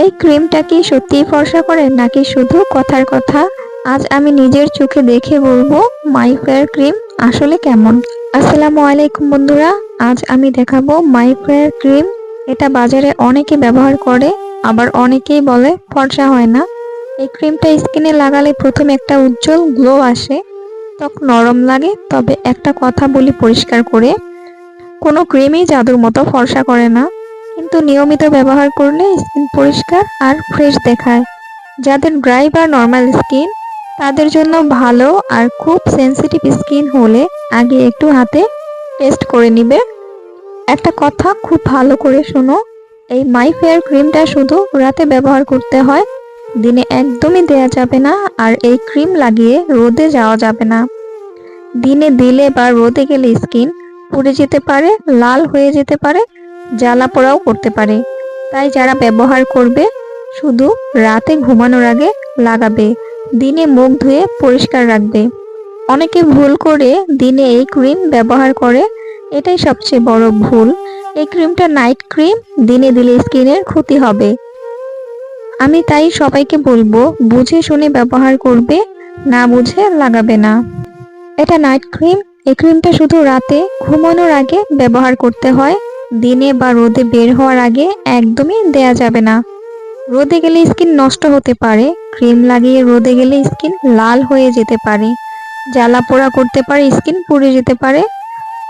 এই ক্রিমটা কি সত্যিই ফর্সা করে, নাকি শুধু কথার কথা? আজ আমি নিজের চোখে দেখে বলব, মাই ফেয়ার ক্রিম আসলে কেমন। আসসালামু আলাইকুম বন্ধুরা, আজ আমি দেখাবো মাই ফেয়ার ক্রিম। এটা বাজারে অনেকে ব্যবহার করে, আবার অনেকেই বলে ফর্সা হয় না। এই ক্রিমটা স্কিনে লাগালে প্রথমে একটা উজ্জ্বল গ্লো আসে, ত্বক নরম লাগে, তবে একটা কথা বলি পরিষ্কার করে, কোনো ক্রিমই জাদুর মতো ফর্সা করে না। কিন্তু নিয়মিত ব্যবহার করলে স্কিন পরিষ্কার আর ফ্রেশ দেখায়। যাদের ড্রাই বা নর্মাল স্কিন, তাদের জন্য ভালো আর খুব সেন্সিটিভ স্কিন হলে আগে একটু হাতে টেস্ট করে নিবে। একটা কথা খুব ভালো করে শোনো, এই মাই ফেয়ার ক্রিমটা শুধু রাতে ব্যবহার করতে হয়, দিনে একদমই দেয়া যাবে না আর এই ক্রিম লাগিয়ে রোদে যাওয়া যাবে না। দিনে দিলে বা রোদে গেলে স্কিন পুড়ে যেতে পারে, লাল হয়ে যেতে পারে জ্বালা পোড়াও করতে পারে। তাই যারা ব্যবহার করবে, শুধু রাতে ঘুমানোর আগে লাগাবে, দিনে মুখ ধুয়ে পরিষ্কার রাখবে। অনেকে ভুল করে দিনে এই ক্রিম ব্যবহার করে, এটাই সবচেয়ে বড় ভুল। এই ক্রিমটা নাইট ক্রিম, দিনে দিলে স্কিনের ক্ষতি হবে। আমি তাই সবাইকে বলব, বুঝে শুনে ব্যবহার করবে, না বুঝে লাগাবে না। এটা নাইট ক্রিম, এই ক্রিমটা শুধু রাতে ঘুমানোর আগে ব্যবহার করতে হয় দিনে বা রোদে বের হওয়ার আগে একদমই দেয়া যাবে না। রোদে গেলে স্কিন নষ্ট হতে পারে, ক্রিম লাগিয়ে রোদে গেলে স্কিন লাল হয়ে যেতে পারে, জ্বালা পোড়া করতে পারে, স্কিন পুড়ে যেতে পারে।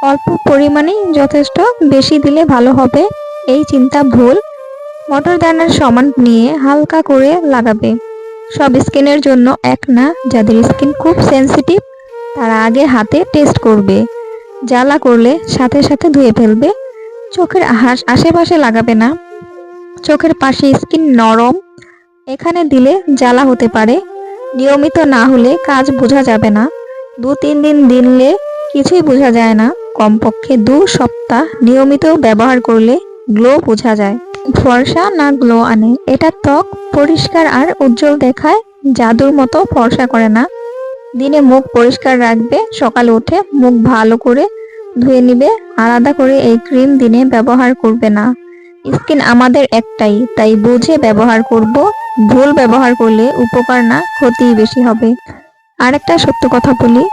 অল্প পরিমাণেই যথেষ্ট, বেশি দিলে ভালো হবে, এই চিন্তা ভুল। মটর দানার সমান নিয়ে হালকা করে লাগাবে। সব স্কিনের জন্য এক না, যাদের স্কিন খুব সেন্সিটিভ, তারা আগে হাতে টেস্ট করবে। জ্বালা করলে সাথে সাথে ধুয়ে ফেলবে। চোখের আশেপাশে লাগাবে না। চোখের পাশে স্কিন নরম। এখানে দিলে জ্বালা হতে পারে। নিয়মিত না হলে কাজ বোঝা যাবে না। দু তিন দিন দিনলে কিছুই বোঝা যায় না। কমপক্ষে দু সপ্তাহ নিয়মিত ব্যবহার করলে গ্লো বোঝা যায়। ফর্সা না গ্লো আনে। এটা ত্বক পরিষ্কার আর উজ্জ্বল দেখায়। জাদুর মতো ফর্সা করে না। দিনে মুখ পরিষ্কার রাখবে। সকালে উঠে মুখ ভালো করে ধুয়ে নিবে, আলাদা করে এই ক্রিম দিনে ব্যবহার করবে না। স্কিন আমাদের একটাই, তাই বুঝে ব্যবহার করব, ভুল ব্যবহার করলে উপকার না, ক্ষতিই বেশি হবে। আরেকটা সত্য কথা বলি,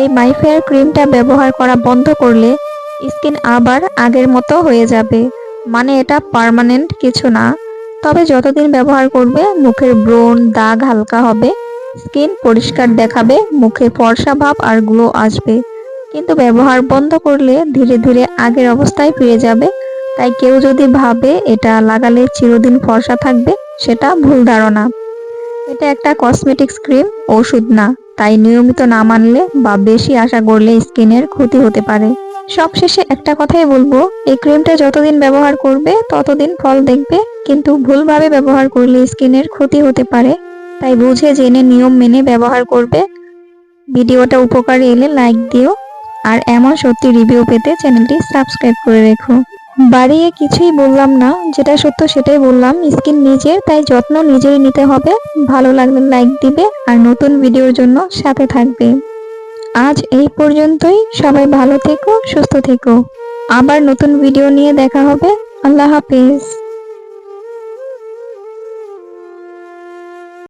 এই মাইফেয়ার ক্রিমটা ব্যবহার করা বন্ধ করলে স্কিন আবার আগের মতো হয়ে যাবে মানে এটা পার্মানেন্ট কিছু না। তবে যতদিন ব্যবহার করবে, মুখের ব্রণ, দাগ হালকা হবে, স্কিন পরিষ্কার দেখাবে, মুখে ফর্সা ভাব আর গ্লো আসবে। কিন্তু ব্যবহার বন্ধ করলে ধীরে ধীরে আগের অবস্থায় ফিরে যাবে। তাই কেউ যদি ভাবে এটা লাগালে চিরদিন ফর্সা থাকবে, সেটা ভুল ধারণা। এটা একটা কসমেটিক্স ক্রিম ওষুধ না। তাই নিয়মিত না মানলে বা বেশি আশা করলে স্কিনের ক্ষতি হতে পারে। সবশেষে একটা কথাই বলব, এই ক্রিমটা যতদিন ব্যবহার করবে, ততদিন ফল দেখবে। কিন্তু ভুলভাবে ব্যবহার করলে স্কিনের ক্ষতি হতে পারে। তাই বুঝে জেনে নিয়ম মেনে ব্যবহার করবে। ভিডিওটা উপকারী এলে লাইক দিও। আর এমন সত্যি রিভিউ পেতে চ্যানেলটি সাবস্ক্রাইব করে রেখো। বাড়িয়ে কিছুই বললাম না, যেটা সত্য সেটাই বললাম। স্কিন নিজের, তাই যত্ন নিজেই নিতে হবে। ভালো লাগলে লাইক দিবে আর নতুন ভিডিওর জন্য সাথে থাকবে। আজ এই পর্যন্তই। সবাই ভালো থেকো, সুস্থ থেকো। আবার নতুন ভিডিও নিয়ে দেখা হবে। আল্লাহ হাফেজ।